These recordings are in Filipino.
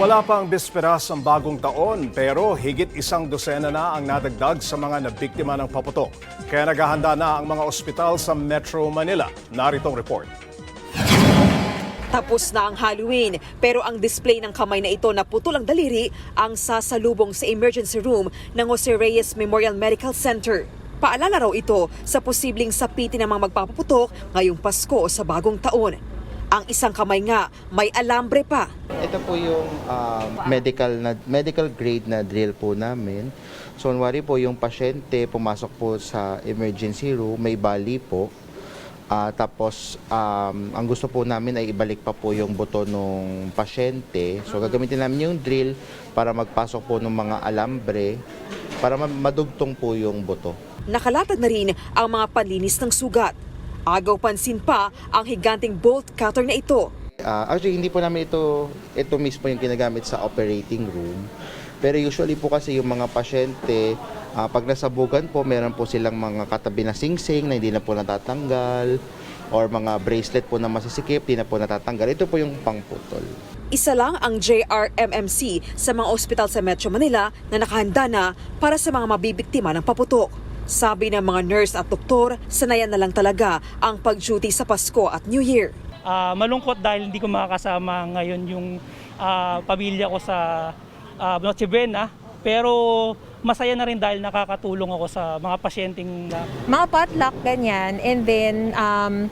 Wala pang bisperas ang bagong taon pero higit isang dosena na ang nadagdag sa mga nabiktima ng paputok. Kaya naghahanda na ang mga ospital sa Metro Manila. Naritong report. Tapos na ang Halloween, pero ang display ng kamay na ito na putol ang daliri ang sasalubong sa emergency room ng Jose Reyes Memorial Medical Center. Paalala raw ito sa posibleng sapitin ng mga magpapaputok ngayong Pasko sa bagong taon. Ang isang kamay nga may alambre pa. Ito po yung um, medical na medical grade na drill po namin. So, kunwari po yung pasyente pumasok po sa emergency room, may bali po. Ah, tapos, um, ang gusto po namin ay ibalik pa po yung buto ng pasyente. So, gagamitin namin yung drill para magpasok po ng mga alambre para ma- madugtong po yung buto. Nakalatag na rin ang mga panlinis ng sugat. Agaw pansin pa ang higanting bolt cutter na ito. Ah, actually, hindi po namin ito, ito mismo yung ginagamit sa operating room. Pero usually po kasi yung mga pasyente, ah, pag nasabugan po, meron po silang mga katabi na singsing na hindi na po natatanggal or mga bracelet po na masisikip, hindi na po natatanggal. Ito po yung pangputol. Isa lang ang JRMMC sa mga ospital sa Metro Manila na nakahanda na para sa mga mabibiktima ng paputok. Sabi ng mga nurse at doktor, sanayan na lang talaga ang pag-duty sa Pasko at New Year. Ah, malungkot dahil hindi ko makakasama ngayon yung ah, pamilya ko sa uh, Noche Buena. Pero masaya na rin dahil nakakatulong ako sa mga pasyenteng ah, mga potluck, ganyan. And then, um,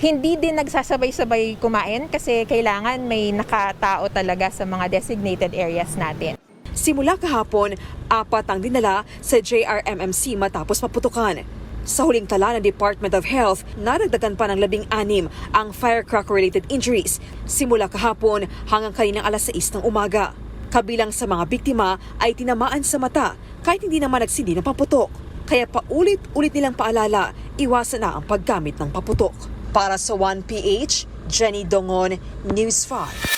hindi din nagsasabay-sabay kumain kasi kailangan may nakatao talaga sa mga designated areas natin. Simula kahapon, apat ang dinala sa JRMMC matapos paputukan. Sa huling tala ng Department of Health, naragdagan pa ng labing anim ang firecracker-related injuries simula kahapon hanggang kaninang alas 6 ng umaga. Kabilang sa mga biktima ay tinamaan sa mata kahit hindi naman nagsindi ng paputok. Kaya paulit-ulit nilang paalala, iwasan na ang paggamit ng paputok. Para sa 1PH, Jenny Dongon, News 5.